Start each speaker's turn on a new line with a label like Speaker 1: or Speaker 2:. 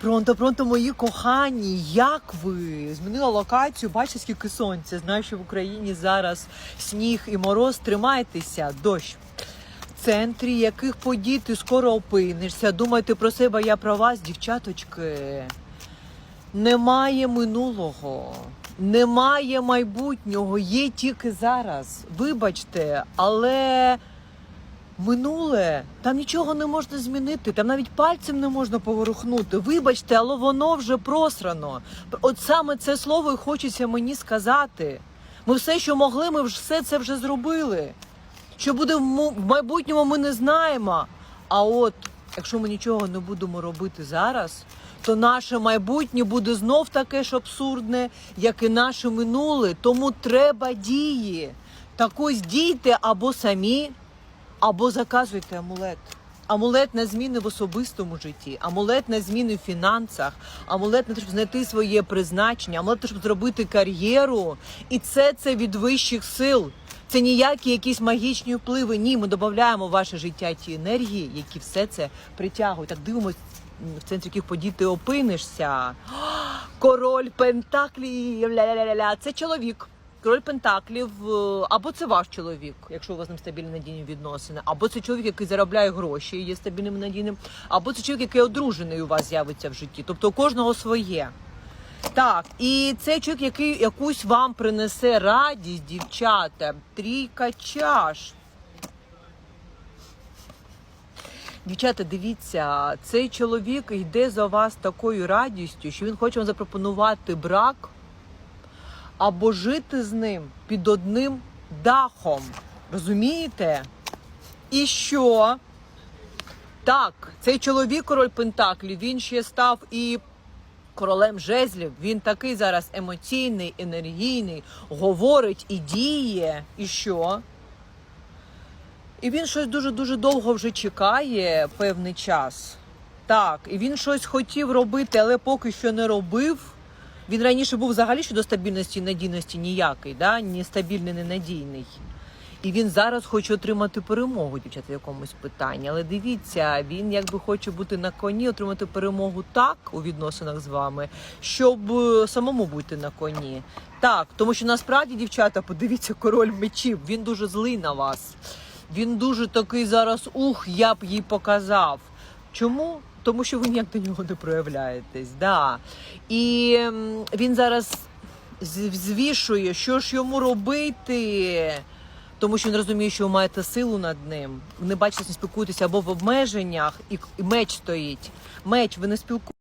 Speaker 1: Пронто, пронто, мої кохані, як ви? Змінила локацію, бачите, скільки сонця. Знаю, що в Україні зараз сніг і мороз. Тримайтеся, дощ. В центрі яких подій ти скоро опинишся. Думайте про себе, я про вас, дівчаточки. Немає минулого, немає майбутнього, є тільки зараз. Вибачте, але минуле там нічого не можна змінити, там навіть пальцем не можна поворухнути. Вибачте, але воно вже просрано. От саме це слово і хочеться мені сказати. Ми все, що могли, ми все це вже зробили. Що буде в майбутньому, ми не знаємо. А от якщо ми нічого не будемо робити зараз, то наше майбутнє буде знов таке ж абсурдне, як і наше минуле. Тому треба дії. Так ось дійте або самі, або заказуйте амулет. Амулет на зміни в особистому житті, амулет на зміни в фінансах, амулет на те, щоб знайти своє призначення, амулет на те, щоб зробити кар'єру. І це це від вищих сил. Це ніякі якісь магічні впливи. Ні, ми додаємо в ваше життя ті енергії, які все це притягують. Так дивимось, в центрі яких подій ти опинишся. Король ля-ля-ля-ля. Це чоловік. Король Пентаклів, е, або це ваш чоловік, якщо у вас ним стабільні надійні відносини, або це чоловік, який заробляє гроші і є стабільним надійним, або це чоловік, який одружений у вас з'явиться в житті. Тобто у кожного своє. Так, і цей чоловік, який якусь вам принесе радість, дівчата, трійка чаш. Дівчата, дивіться, цей чоловік йде за вас такою радістю, що він хоче вам запропонувати брак або жити з ним під одним дахом. Розумієте? І що? Так, цей чоловік, король Пентаклів, він ще став і королем жезлів. Він такий зараз емоційний, енергійний, говорить і діє. І що? І він щось дуже-дуже довго вже чекає певний час. Так, і він щось хотів робити, але поки що не робив. Він раніше був взагалі щодо стабільності і надійності ніякий, да? ні стабільний, не надійний. І він зараз хоче отримати перемогу, дівчата, в якомусь питанні. Але дивіться, він якби хоче бути на коні, отримати перемогу так у відносинах з вами, щоб е, самому бути на коні. Так, тому що насправді, дівчата, подивіться, король мечів, він дуже злий на вас. Він дуже такий зараз, ух, я б їй показав. Чому? Тому що ви ніяк до нього не проявляєтесь. Да. І він зараз звішує, що ж йому робити. Тому що він розуміє, що ви маєте силу над ним. Ви не бачите, не спілкуєтеся або в обмеженнях, і, меч стоїть. Меч, ви не спілкуєтеся.